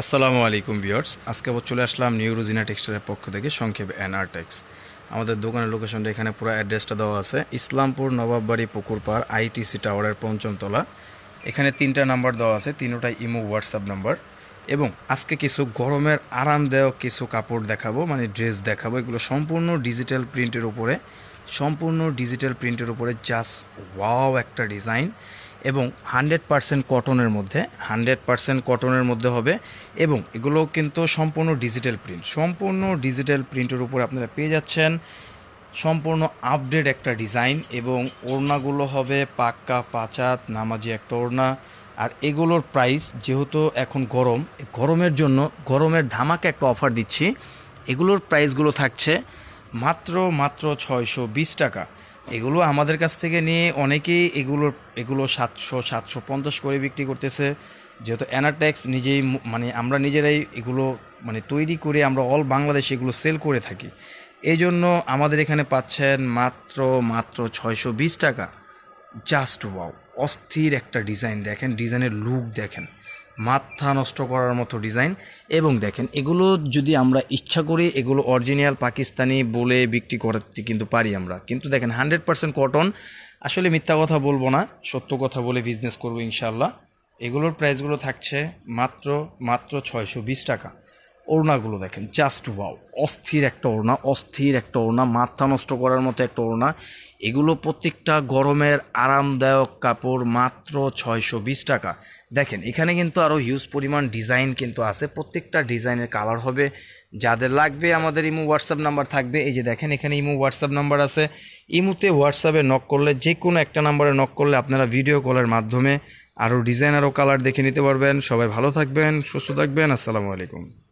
আসসালামু আলাইকুম ভিউয়ার্স। আজকে আবার চলে আসলাম নিউ রুজিনা টেক্সটাইলের পক্ষ থেকে সংক্ষেপে এনআর টেক্স আমাদের দোকানের লোকেশনটা এখানে পুরো অ্যাড্রেসটা দেওয়া আছে। ইসলামপুর নবাববাড়ি পুকুরপাড় আইটিসি টাওয়ারের পঞ্চমতলা। এখানে তিনটা নাম্বার দেওয়া আছে, তিনোটাই ইমো হোয়াটসঅ্যাপ নাম্বার এবং আজকে কিছু গরমের আরামদায়ক কিছু কাপড় দেখাবো মানে ড্রেস দেখাবো। এগুলো সম্পূর্ণ ডিজিটাল প্রিন্টের উপরে, সম্পূর্ণ ডিজিটাল প্রিন্টের উপরে জাস্ট ওয়াও একটা ডিজাইন এবং হান্ড্রেড পারসেন্ট কটনের মধ্যে, হান্ড্রেড পারসেন্ট কটনের মধ্যে হবে এবং এগুলো কিন্তু সম্পূর্ণ ডিজিটাল প্রিন্ট। সম্পূর্ণ ডিজিটাল প্রিন্টের উপরে আপনারা পেয়ে যাচ্ছেন সম্পূর্ণ আপডেট একটা ডিজাইন এবং ওড়নাগুলো হবে পাক্কা, পাচাত, নামাজি একটা ওড়না। আর এগুলোর প্রাইস যেহেতু এখন গরম, গরমের জন্য, গরমের ধামাকে একটা অফার দিচ্ছি। এগুলোর প্রাইসগুলো থাকছে মাত্র মাত্র ছয়শো বিশ টাকা। এগুলো আমাদের কাছ থেকে নিয়ে অনেকেই এগুলোর এগুলো সাতশো সাতশো পঞ্চাশ করে বিক্রি করতেছে। যেহেতু অ্যানাট্যাক্স নিজেই মানে আমরা নিজেরাই এগুলো মানে তৈরি করে আমরা অল বাংলাদেশে এগুলো সেল করে থাকি। এই জন্য আমাদের এখানে পাচ্ছেন মাত্র মাত্র ছয়শো বিশ টাকা। জাস্ট ওয়াও অস্থির একটা ডিজাইন দেখেন ডিজাইনের লুক দেখেন। মাথা নষ্ট করার মতো ডিজাইন। এবং দেখেন, এগুলো যদি আমরা ইচ্ছা করি, এগুলো অরিজিনাল পাকিস্তানি বলে বিক্রি করতে কিন্তু পারি আমরা। কিন্তু দেখেন, হান্ড্রেড পারসেন্ট কটন। আসলে মিথ্যা কথা বলব না, সত্য কথা বলে বিজনেস করব ইনশাল্লাহ এগুলোর প্রাইসগুলো থাকছে মাত্র মাত্র ছয়শো বিশ টাকা। ওড়নাগুলো দেখেন জাস্ট ওয়াও অস্থির একটা ওড়না, অস্থির একটা ওড়না, মাথা নষ্ট করার মতো একটা ওড়না। এগুলো প্রত্যেকটা গরমের আরামদায়ক কাপড় মাত্র ছয়শো বিশ টাকা। দেখেন, এখানে কিন্তু আরও হিউজ পরিমাণ ডিজাইন কিন্তু আছে। প্রত্যেকটা ডিজাইনের কালার হবে। যাদের লাগবে আমাদের ইমো হোয়াটসঅ্যাপ নাম্বার থাকবে। এই যে দেখেন, এখানে ইমো হোয়াটসঅ্যাপ নাম্বার আছে। ইমুতে হোয়াটসঅ্যাপে নক করলে যে কোনো একটা নাম্বারে নক করলে আপনারা ভিডিও কলের মাধ্যমে আরও ডিজাইন আরও কালার দেখে নিতে পারবেন। সবাই ভালো থাকবেন, সুস্থ থাকবেন। আসসালামু আলাইকুম।